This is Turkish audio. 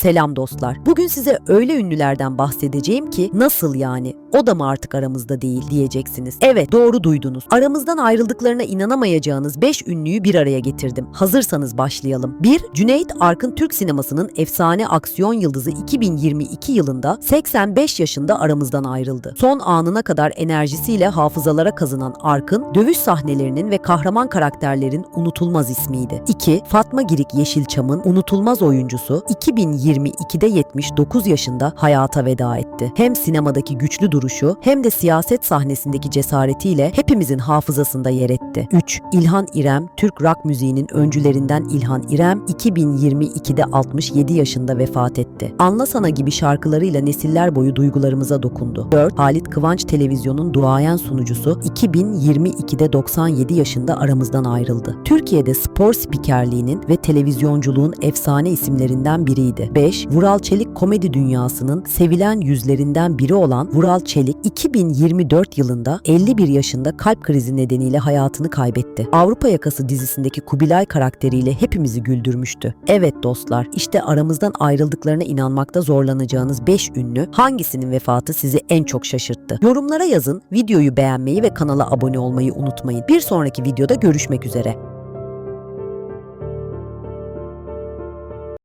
Selam dostlar. Bugün size öyle ünlülerden bahsedeceğim ki nasıl yani? O da mı artık aramızda değil diyeceksiniz. Evet doğru duydunuz. Aramızdan ayrıldıklarına inanamayacağınız 5 ünlüyü bir araya getirdim. Hazırsanız başlayalım. 1. Cüneyt Arkın Türk sinemasının efsane aksiyon yıldızı 2022 yılında 85 yaşında aramızdan ayrıldı. Son anına kadar enerjisiyle hafızalara kazınan Arkın, dövüş sahnelerinin ve kahraman karakterlerin unutulmaz ismiydi. 2. Fatma Girik Yeşilçam'ın unutulmaz oyuncusu 2022'de 79 yaşında hayata veda etti. Hem sinemadaki güçlü duruşu hem de siyaset sahnesindeki cesaretiyle hepimizin hafızasında yer etti. 3. İlhan İrem, Türk rock müziğinin öncülerinden İlhan İrem 2022'de 67 yaşında vefat etti. Anlasana gibi şarkılarıyla nesiller boyu duygularımıza dokundu. 4. Halit Kıvanç televizyonun duayen sunucusu 2022'de 97 yaşında aramızdan ayrıldı. Türkiye'de spor spikerliğinin ve televizyonculuğun efsane isimlerinden biriydi. 5. Vural Çelik komedi dünyasının sevilen yüzlerinden biri olan Vural Çelik 2024 yılında 51 yaşında kalp krizi nedeniyle hayatını kaybetti. Avrupa Yakası dizisindeki Kubilay karakteriyle hepimizi güldürmüştü. Evet dostlar, işte aramızdan ayrıldıklarına inanmakta zorlanacağınız 5 ünlü hangisinin vefatı sizi en çok şaşırttı? Yorumlara yazın, videoyu beğenmeyi ve kanala abone olmayı unutmayın. Bir sonraki videoda görüşmek üzere.